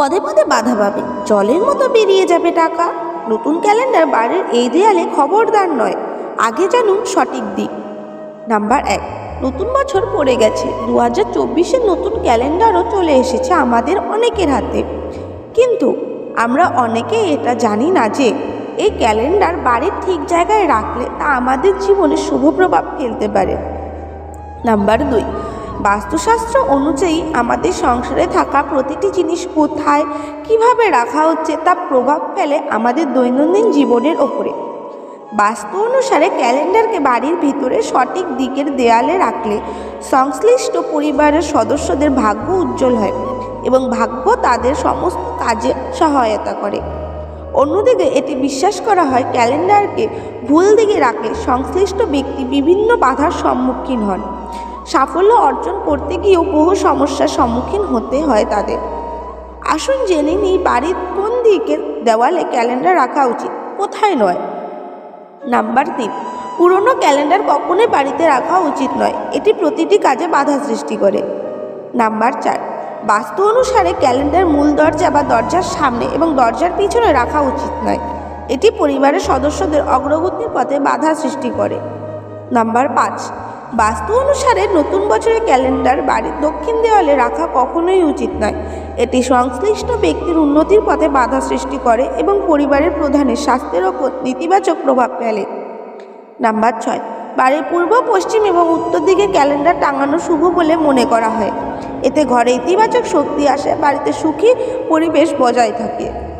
পদে পদে বাধা পাবে। জলের মতো বেরিয়ে যাবে টাকা। নতুন ক্যালেন্ডার বাড়ির এই দেয়ালে খবরদার নয়। আগে জানুন সঠিক দিক। নাম্বার এক, নতুন বছর পড়ে গেছে। দু হাজার চব্বিশের নতুন ক্যালেন্ডারও চলে এসেছে আমাদের অনেকের হাতে। কিন্তু আমরা অনেকেই এটা জানি না যে, এই ক্যালেন্ডার বাড়ির ঠিক জায়গায় রাখলে তা আমাদের জীবনে শুভ প্রভাব ফেলতে পারে। নাম্বার দুই বাস্তুশাস্ত্র অনুযায়ী আমাদের সংসারে থাকা প্রতিটি জিনিস কোথায়, কীভাবে রাখা হচ্ছে তা প্রভাব ফেলে আমাদের দৈনন্দিন জীবনের ওপরে। বাস্তু অনুসারে ক্যালেন্ডারকে বাড়ির ভিতরে সঠিক দিকের দেয়ালে রাখলে সংশ্লিষ্ট পরিবারের সদস্যদের ভাগ্য উজ্জ্বল হয় এবং ভাগ্য তাদের সমস্ত কাজে সহায়তা করে। অন্যদিকে এটি বিশ্বাস করা হয় ক্যালেন্ডারকে ভুল দিকে রাখলে সংশ্লিষ্ট ব্যক্তি বিভিন্ন বাধার সম্মুখীন হন। সাফল্য অর্জন করতে গিয়েও বহু সমস্যার সম্মুখীন হতে হয় তাদের। আসুন জেনে নিই বাড়ির কোন দিকের দেওয়ালে ক্যালেন্ডার রাখা উচিত, কোথায় নয়। নাম্বার তিন, পুরনো ক্যালেন্ডার কখনোই বাড়িতে রাখা উচিত নয়, এটি প্রতিটি কাজে বাধা সৃষ্টি করে। নাম্বার চার, বাস্তু অনুসারে ক্যালেন্ডার মূল দরজা বা দরজার সামনে এবং দরজার পিছনে রাখা উচিত নয়, এটি পরিবারের সদস্যদের অগ্রগতির পথে বাধা সৃষ্টি করে। নাম্বার পাঁচ বাস্তু অনুসারে নতুন বছরের ক্যালেন্ডার বাড়ির দক্ষিণ দেওয়ালে রাখা কখনোই উচিত নয়। এটি সংশ্লিষ্ট ব্যক্তির উন্নতির পথে বাধা সৃষ্টি করে এবং পরিবারের প্রধানের স্বাস্থ্যের ওপর নেতিবাচক প্রভাব ফেলে। নাম্বার ছয়, বাড়ির পূর্ব, পশ্চিম এবং উত্তর দিকে ক্যালেন্ডার টাঙানো শুভ বলে মনে করা হয়। এতে ঘরে ইতিবাচক শক্তি আসে, বাড়িতে সুখী পরিবেশ বজায় থাকে।